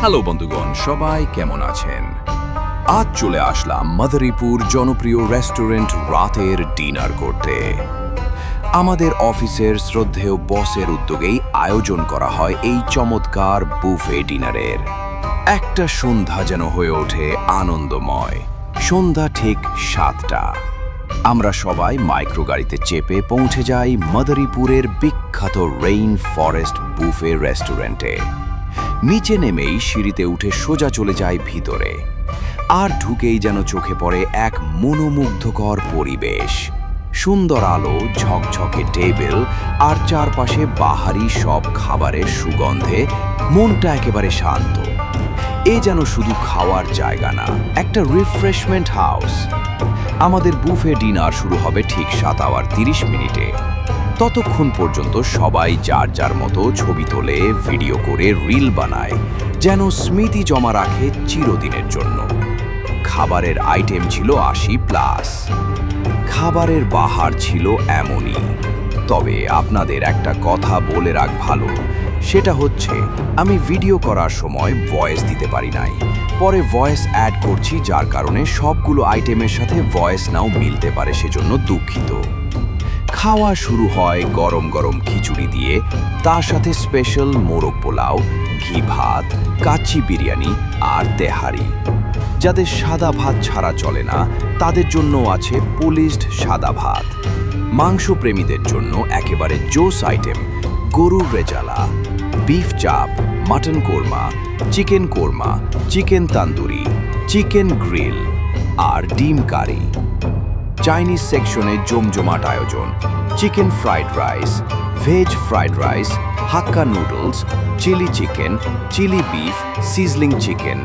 Hello বন্ধুগণ, সবাই কেমন আছেন? আজ চলে আসলাম মাদারীপুর জনপ্রিয় রেস্টুরেন্ট রাতের ডিনার করতে। আমাদের অফিসের শ্রদ্ধেয় বসের উদ্যোগেই আয়োজন করা হয় এই চমৎকার বুফে ডিনারের। একটা সন্ধ্যা যেন হয়ে ওঠে আনন্দময়। সন্ধ্যা ঠিক সাতটা। আমরা সবাই মাইক্রো গাড়িতে চেপে পৌঁছে যাই মাদারীপুরের বিখ্যাত রেইন ফরেস্ট বুফে রেস্টুরেন্টে। নিচে নেমেই সিঁড়িতে উঠে সোজা চলে যায় ভিতরে। আর ঢুকেই যেন চোখে পড়ে এক মনোমুগ্ধকর পরিবেশ। সুন্দর আলো, ঝকঝকে টেবিল, আর চারপাশে বাহারি সব খাবারের সুগন্ধে মনটা একেবারে শান্ত। এ যেন শুধু খাওয়ার জায়গা না, একটা রিফ্রেশমেন্ট হাউস আমাদের বুফে ডিনার শুরু হবে ঠিক সাত আওয়ার তিরিশ মিনিটে। ততক্ষণ পর্যন্ত সবাই যার যার মতো ছবি তোলে, ভিডিও করে, রিল বানায়, যেন স্মৃতি জমা রাখে চিরদিনের জন্য। খাবারের আইটেম ছিল আশি প্লাস খাবারের বাহার ছিল এমনই। তবে আপনাদের একটা কথা বলে রাখ ভালো, সেটা হচ্ছে, আমি ভিডিও করার সময় ভয়েস দিতে পারি নাই। পরে ভয়েস অ্যাড করছি, যার কারণে সবগুলো আইটেমের সাথে ভয়েস নাও মিলতে পারে, সেজন্য দুঃখিত। খাওয়া শুরু হয় গরম গরম খিচুড়ি দিয়ে। তার সাথে স্পেশাল মোরগ পোলাও, ঘি ভাত, কাচ্চি বিরিয়ানি আর তেহারি। যাদের সাদা ভাত ছাড়া চলে না, তাদের জন্য আছে পুলিশড সাদা ভাত। মাংস প্রেমীদের জন্য একেবারে জোস আইটেম গরুর rezala beef chaap mutton korma chicken korma chicken tandoori chicken grill আর ডিম কারি। চাইনিজ সেকশনে জমজমাট আয়োজন। Chicken fried rice veg fried rice hakka noodles chilli chicken chilli beef sizzling chicken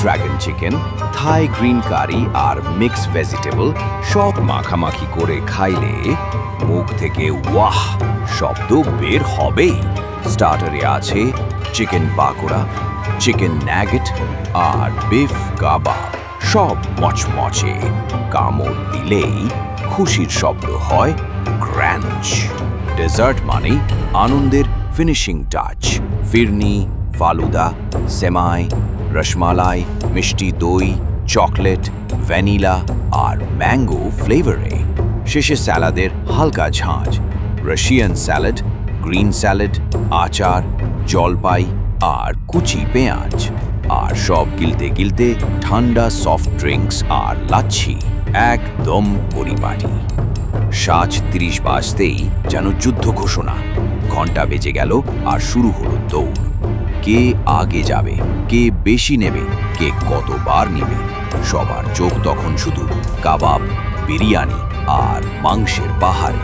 dragon chicken Thai green curry আর mix vegetable সব মাখামাখি করে খাইলে মুখ থেকে ওয়াহ, শব্দ বের হবেই। স্টার্টারে আছে চিকেন পাকোড়া চিকেন ন্যাগেট আর বিফ কাবাব। সব মচমচে। কামড় দিলেই খুশির শব্দ হয় ক্র্যাঞ্চ ডেজার্ট মানে আনন্দের ফিনিশিং টাচ। ফিরনি, ফালুদা, সেমাই, রসমালাই, মিষ্টি দই, চকলেট, ভ্যানিলা আর ম্যাঙ্গো ফ্লেভারে। শেষে স্যালাদের হালকা ঝাঁঝ রাশিয়ান স্যালাড, গ্রিন স্যালাড, আচার, জলপাই আর কুচি পেঁয়াজ। আর সব গিলতে গিলতে ঠান্ডা সফট ড্রিঙ্কস আর লাচ্ছি একদম পরিপাটি। সাজ তিরিশ বাজতেই যেন যুদ্ধ ঘোষণা। ঘণ্টা বেজে গেল আর শুরু হলো দৌড়। কে আগে যাবে, কে বেশি নেবে, কে কতবার নেবে? সবার চোখ তখন শুধু কাবাব, বিরিয়ানি আর মাংসের পাহাড়ে।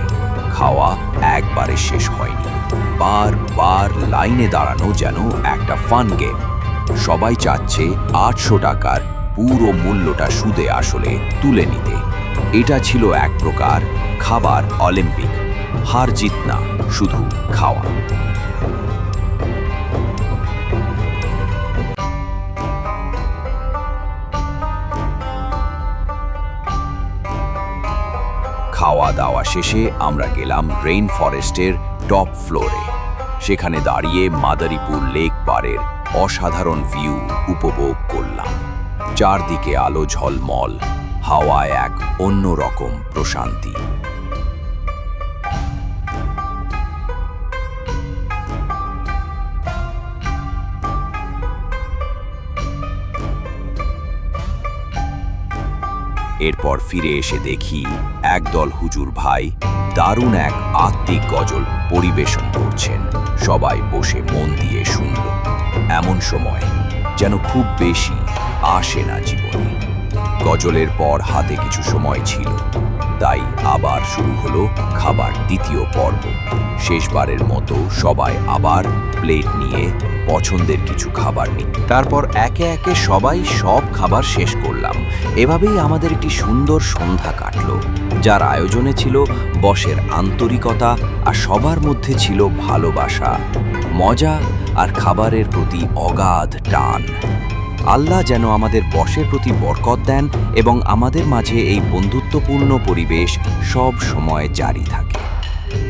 খাওয়া একবারে শেষ হয়নি। বারবার লাইনে দাঁড়ানো যেন একটা ফান গেম সবাই চাচ্ছে আটশো টাকার পুরো মূল্যটা সুদে আসলে তুলে নিতে। এটা ছিল এক প্রকার খাবার অলিম্পিক। হার জিত না, শুধু খাওয়া। খাওয়া দাওয়া শেষে আমরা গেলাম রেইন ফরেস্টের টপ ফ্লোরে। সেখানে দাঁড়িয়ে মাদারীপুর লেক পাড়ের অসাধারণ ভিউ উপভোগ করলাম। চারদিকে আলো ঝলমল, হাওয়ায় এক অন্যরকম প্রশান্তি। এরপর ফিরে এসে দেখি একদল হুজুর ভাই দারুণ এক আত্মিক গজল পরিবেশন করছেন। সবাই বসে মন দিয়ে শুনল। এমন সময় যেন খুব বেশি আসে না জীবনে। গজলের পর হাতে কিছু সময় ছিল। তাই আবার শুরু হলো খাবার দ্বিতীয় পর্ব। শেষবারের মতো সবাই আবার প্লেট নিয়ে পছন্দের কিছু খাবার নিই তারপর একে একে সবাই সব খাবার শেষ করলাম। এভাবেই আমাদের একটি সুন্দর সন্ধ্যা কাটলো, যার আয়োজনে ছিল বসের আন্তরিকতা আর সবার মধ্যে ছিল ভালোবাসা, মজা আর খাবারের প্রতি অগাধ টান। আল্লাহ যেন আমাদের বশের প্রতি বরকত দেন এবং আমাদের মাঝে এই বন্ধুত্বপূর্ণ পরিবেশ সব সময় জারি থাকে।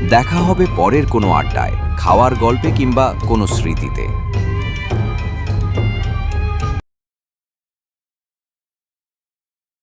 দেখা হবে পরের কোনো আড্ডায়, খাওয়ার গল্পে কিংবা কোনো স্মৃতিতে।